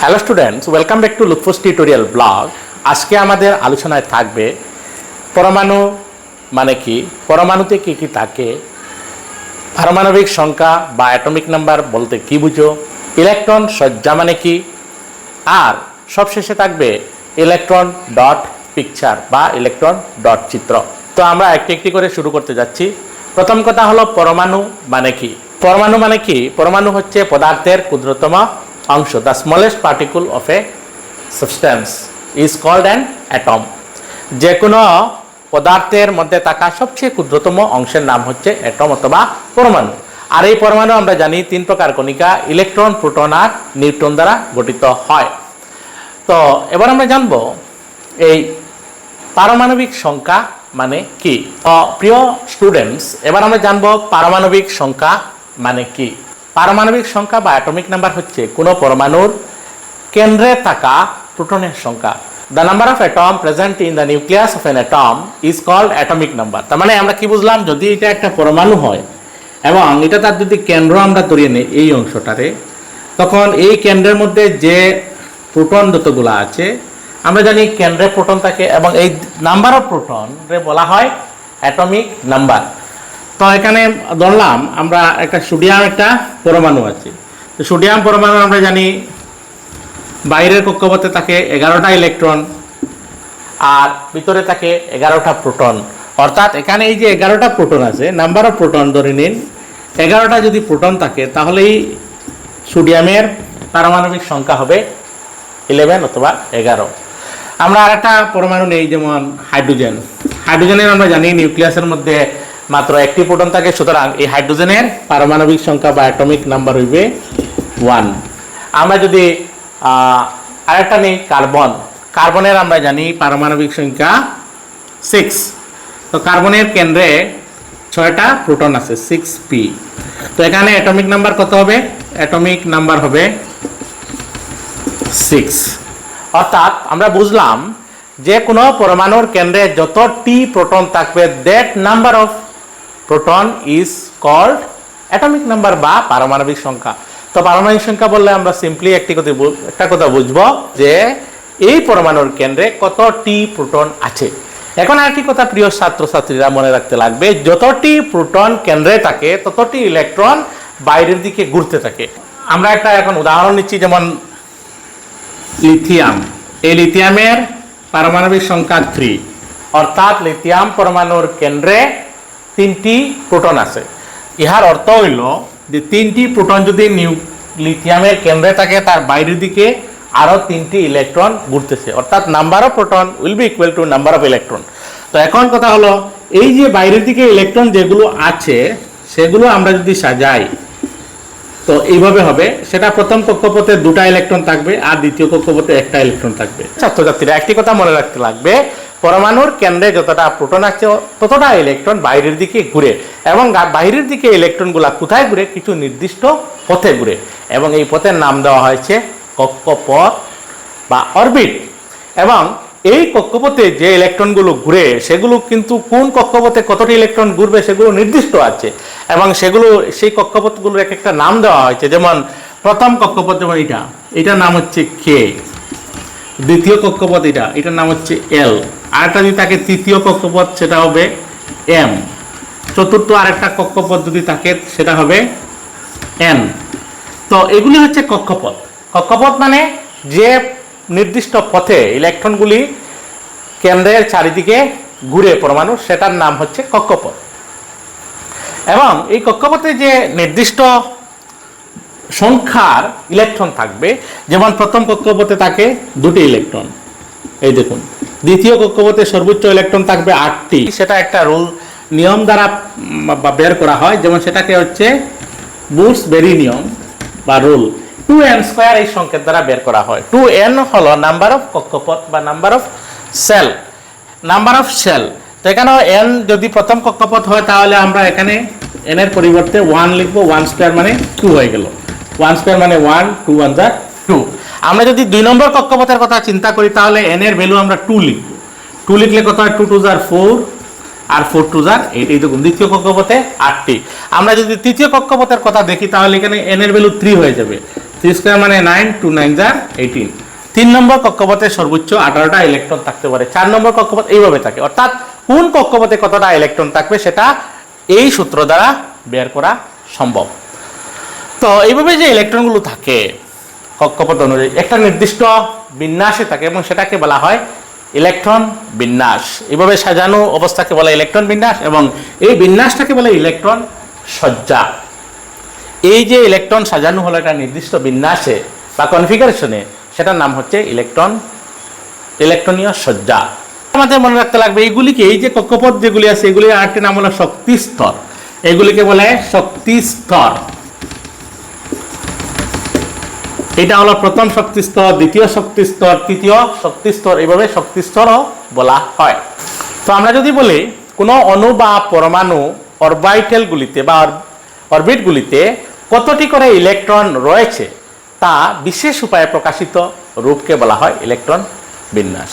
Hello students welcome back to Lookfos tutorial blog আজকে আমাদের আলোচনায় থাকবে পরমাণু মানে কি? পরমাণুতে কি কি থাকে? পারমাণবিক সংখ্যা বা অ্যাটমিক নাম্বার বলতে কি বুঝো? ইলেকট্রন সজ্জা মানে কি? আর সবশেষে থাকবে ইলেকট্রন ডট পিকচার বা ইলেকট্রন ডট চিত্র। তো আমরা একটি একটি করে শুরু করতে যাচ্ছি। প্রথম কথা হলো পরমাণু মানে কি? পরমাণু মানে কি? পরমাণু হচ্ছে পদার্থের ক্ষুদ্রতম অংশ the smallest particle of a substance is called an atom যে কোনো পদার্থের মধ্যে থাকা সবচেয়ে ক্ষুদ্রতম অংশের নাম হচ্ছে অ্যাটম অথবা পরমাণু। আর এই পরমাণু আমরা জানি তিন প্রকার কণিকা ইলেকট্রন প্রোটন আর নিউট্রন দ্বারা গঠিত হয়। তো এবার আমরা জানব এই পারমাণবিক সংখ্যা মানে কি? প্রিয় স্টুডেন্টস এবার আমরা জানব পারমাণবিক সংখ্যা মানে কি? পারমাণবিক সংখ্যা বা অ্যাটমিক নাম্বার হচ্ছে কোনো পরমাণুর কেন্দ্রে থাকা প্রোটনের সংখ্যা। The number of atom present in the nucleus of an atom is called atomic number তার মানে আমরা কি বুঝলাম, যদি এটা একটা পরমাণু হয় এবং এটা তার যদি কেন্দ্র আমরা ধরিয়ে নিই এই অংশটারে তখন এই কেন্দ্রের মধ্যে যে প্রোটন যতগুলো আছে, আমরা জানি কেন্দ্রে প্রোটন থাকে এবং এই নাম্বার অফ প্রোটন বলা হয় অ্যাটমিক নাম্বার তো এখানে ধরলাম, আমরা একটা সোডিয়াম, একটা পরমাণু আছে। তো সোডিয়াম পরমাণু আমরা জানি বাইরের কক্ষপথে থাকে এগারোটা ইলেকট্রন আর ভিতরে থাকে এগারোটা প্রোটন। অর্থাৎ এখানে এই যে এগারোটা প্রোটন আছে, নাম্বার অফ প্রোটন ধরে নিন, এগারোটা যদি প্রোটন থাকে, তাহলেই সোডিয়ামের পারমাণবিক সংখ্যা হবে ইলেভেন অথবা এগারো। আমরা আর একটা পরমাণু নেই, যেমন হাইড্রোজেন। হাইড্রোজেনের আমরা জানি নিউক্লিয়াসের মধ্যে মাত্র একটি প্রোটন থাকে, সুতরাং এই হাইড্রোজেনের পারমাণবিক সংখ্যা বা অ্যাটমিক নাম্বার হইবে ওয়ান। আমরা যদি আরেকটা নেই, কার্বন। কার্বনের আমরা জানি পারমাণবিক সংখ্যা সিক্স। তো কার্বনের কেন্দ্রে ছয়টা প্রোটন আছে, সিক্স পি। তো এখানে অ্যাটমিক নাম্বার কত হবে? অ্যাটমিক নাম্বার হবে সিক্স। অর্থাৎ আমরা বুঝলাম যে কোনো পরমাণুর কেন্দ্রে যত টি প্রোটন থাকবে, that number of proton is called atomic number বা পারমাণবিক সংখ্যা। তো পারমাণবিক সংখ্যা বললে আমরা সিম্পলি একটি কথা একটা কথা বুঝব যে এই পরমাণুর কেন্দ্রে কতটি প্রোটন আছে। এখন আরেকটি কথা প্রিয় ছাত্রছাত্রীরা মনে রাখতে লাগবে, যতটি প্রোটন কেন্দ্রে থাকে, ততটি ইলেকট্রন বাইরের দিকে ঘুরতে থাকে। আমরা একটা এখন উদাহরণ নিচ্ছি, যেমন লিথিয়াম এই লিথিয়ামের পারমাণবিক সংখ্যা থ্রি অর্থাৎ লিথিয়াম পরমাণুর কেন্দ্রে তিনটি প্রোটন আছে। ইহার অর্থ হইল যে তিনটি প্রোটন যদি নিউ লিথিয়ামের কেন্দ্রে থাকে, তার বাইরের দিকে আরও তিনটি ইলেকট্রন ঘুরতেছে। অর্থাৎ number of proton will be equal to number of electron তো এখন কথা হলো, এই যে বাইরের দিকে ইলেকট্রন যেগুলো আছে, সেগুলো আমরা যদি সাজাই, তো এইভাবে হবে। সেটা প্রথম কক্ষপথে দুটা ইলেকট্রন থাকবে আর দ্বিতীয় কক্ষপথে একটা ইলেকট্রন থাকবে। ছাত্রছাত্রীরা, একটি কথা মনে রাখতে লাগবে পরমাণুর কেন্দ্রে যতটা প্রোটন আছে, ততটা ইলেকট্রন বাইরের দিকে ঘুরে। এবং বাইরের দিকে ইলেকট্রনগুলা কোথায় ঘুরে? কিছু নির্দিষ্ট পথে ঘুরে। এবং এই পথের নাম দেওয়া হয়েছে কক্ষপথ বা অরবিট। এবং এই কক্ষপথে যে ইলেকট্রনগুলো ঘুরে, সেগুলো কিন্তু কোন কক্ষপথে কতটি ইলেকট্রন ঘুরবে, সেগুলো নির্দিষ্ট আছে। এবং সেগুলো, সেই কক্ষপথগুলোর এক একটা নাম দেওয়া হয়েছে। যেমন, প্রথম কক্ষপথ যেমন এটা এটার নাম হচ্ছে কে। দ্বিতীয় কক্ষপথ এটা, এটার নাম হচ্ছে এল আরেকটা যদি থাকে তৃতীয় কক্ষপথ, সেটা হবে এম চতুর্থ আরেকটা কক্ষপথ যদি থাকে, সেটা হবে এন তো এগুলি হচ্ছে কক্ষপথ। কক্ষপথ মানে যে নির্দিষ্ট পথে ইলেকট্রনগুলি কেন্দ্রের চারিদিকে ঘুরে পরমাণু, সেটার নাম হচ্ছে কক্ষপথ। এবং এই কক্ষপথে যে নির্দিষ্ট সংখ্যার ইলেকট্রন থাকবে। যেমন প্রথম কক্ষপথে থাকে দুটি ইলেকট্রন এই দেখুন, দ্বিতীয় কক্ষপথে সর্বোচ্চ ইলেকট্রন থাকবে আটটি। সেটা একটা রুল নিয়ম দ্বারা বের করা হয়। যেমন সেটাকে হচ্ছে বুস বেরি নিয়ম বা রুল টু এন স্কোয়ার এই সংকেত দ্বারা বের করা হয়। টু এন হলো নাম্বার অফ কক্ষপথ বা number of cell number of cell তো এখানে এন যদি প্রথম কক্ষপথ হয়, তাহলে আমরা এখানে এনের পরিবর্তে ওয়ান লিখব। ওয়ান স্কোয়ার মানে টু হয়ে গেল। ওয়ান স্কোয়ার মানে ওয়ান টু ওয়ান যা টু আমরা যদি দুই নম্বর কক্ষপথের কথা চিন্তা করি, তাহলে এন এর ভ্যালু আমরা টু লিখব। টু লিখলে কত হয়? টু টু জার ফোর আর ফোর টু জার এইট এই দেখুন, দ্বিতীয় কক্ষপথে আটটি। আমরা যদি তৃতীয় কক্ষপথের কথা দেখি, তাহলে এখানে এন এর ভ্যালু থ্রি হয়ে যাবে। থ্রি স্কোয়ার মানে নাইন টু নাইন যা এইটিন তিন নম্বর কক্ষপথে সর্বোচ্চ আঠারোটা ইলেকট্রন থাকতে পারে। চার নম্বর কক্ষপথ এইভাবে থাকে। অর্থাৎ কোন কক্ষপথে কতটা ইলেকট্রন থাকবে, সেটা এই সূত্র দ্বারা বের করা সম্ভব। তো এইভাবে যে ইলেকট্রনগুলো থাকে, কক্ষপথ অনুযায়ী, একটা নির্দিষ্ট বিন্যাসে থাকে এবং সেটাকে বলা হয় ইলেকট্রন বিন্যাস। এইভাবে সাজানো অবস্থাকে বলা ইলেকট্রন বিন্যাস এবং এই বিন্যাসটাকে বলে ইলেকট্রন সজ্জা। এই যে ইলেকট্রন সাজানো হলো একটা নির্দিষ্ট বিন্যাসে বা কনফিগারেশনে সেটার নাম হচ্ছে ইলেকট্রন ইলেকট্রনীয় সজ্জা। আমাদের মনে রাখতে লাগবে, এইগুলিকে এই যে কক্ষপথ যেগুলি আছে, এগুলির আরেকটি নাম হলো শক্তি স্তর এগুলিকে বলে শক্তি স্তর এটা হলো প্রথম শক্তি স্তর, দ্বিতীয় শক্তি স্তর, তৃতীয় শক্তি স্তর, এইভাবে শক্তি স্তরও বলা হয়। তো আমরা যদি বলি, কোনো অণু বা পরমাণু অরবাইটেলগুলিতে বা অরবিটগুলিতে কতটি করে ইলেকট্রন রয়েছে, তা বিশেষ উপায়ে প্রকাশিত রূপকে বলা হয় ইলেকট্রন বিন্যাস।